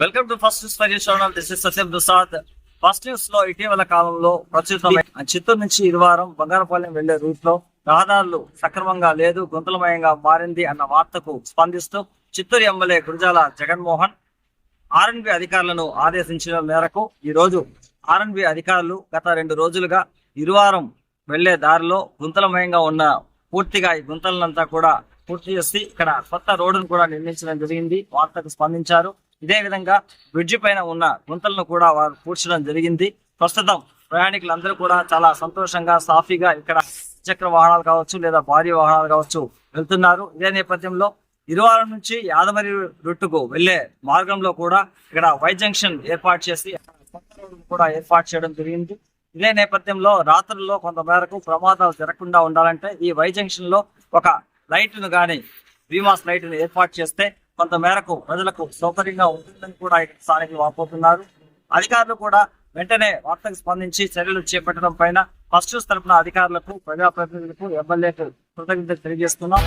Welcome to first news five channel this is Satyam Prasad first న్యూస్లో ఇటీవల కాలంలో ప్రచురితమైన చిత్తూరు నుంచి ఇరువారం బంగారపాలెం వెళ్ళే రూట్లో రహదారులు సక్రమంగా లేదు గుంతలమయంగా మారింది అన్న వార్తకు స్పందిస్తూ Chittoor MLA Gurajala Jaganmohan R N B అధికారులను ఆదేశించిన మేరకు ఈ రోజు ఆర్ఎన్బి అధికారులు గత రెండు రోజులుగా ఇరువారం వెళ్ళే దారిలో గుంతలమయంగా ఉన్న పూర్తిగా ఈ గుంతలనంతా కూడా పూర్తి చేసి ఇక్కడ కొత్త రోడ్డును కూడా నిర్మించడం జరిగింది. వార్తకు స్పందించారు. ఇదే విధంగా బ్రిడ్జి పైన ఉన్న గుంతలను కూడా వారు పూడ్చడం జరిగింది. ప్రస్తుతం ప్రయాణికులందరూ కూడా చాలా సంతోషంగా సాఫీగా ఇక్కడ చక్ర వాహనాలు కావచ్చు లేదా భారీ వాహనాలు కావచ్చు వెళ్తున్నారు. ఇదే నేపథ్యంలో ఇరువారం నుంచి యాదమరి రొట్టుకు వెళ్ళే మార్గంలో కూడా ఇక్కడ వై జంక్షన్ ఏర్పాటు చేసి కూడా ఏర్పాటు చేయడం జరిగింది. ఇదే నేపథ్యంలో రాత్రుల్లో కొంత మేరకు ప్రమాదాలు జరగకుండా ఉండాలంటే ఈ వై జంక్షన్లో ఒక లైట్ను కానీ గాని బీమాస్ లైట్ను ఏర్పాటు చేస్తే కొంత మేరకు ప్రజలకు సౌకర్యంగా ఉంటుందని కూడా ఇక్కడ స్థానికులు వాపోతున్నారు. అధికారులు కూడా వెంటనే వార్తకు స్పందించి చర్యలు చేపట్టడం పైన ఫస్ట్ తరపున అధికారులకు ప్రజాప్రతినిధులకు ఎమ్మెల్యేకు కృతజ్ఞతలు తెలియజేస్తున్నాం.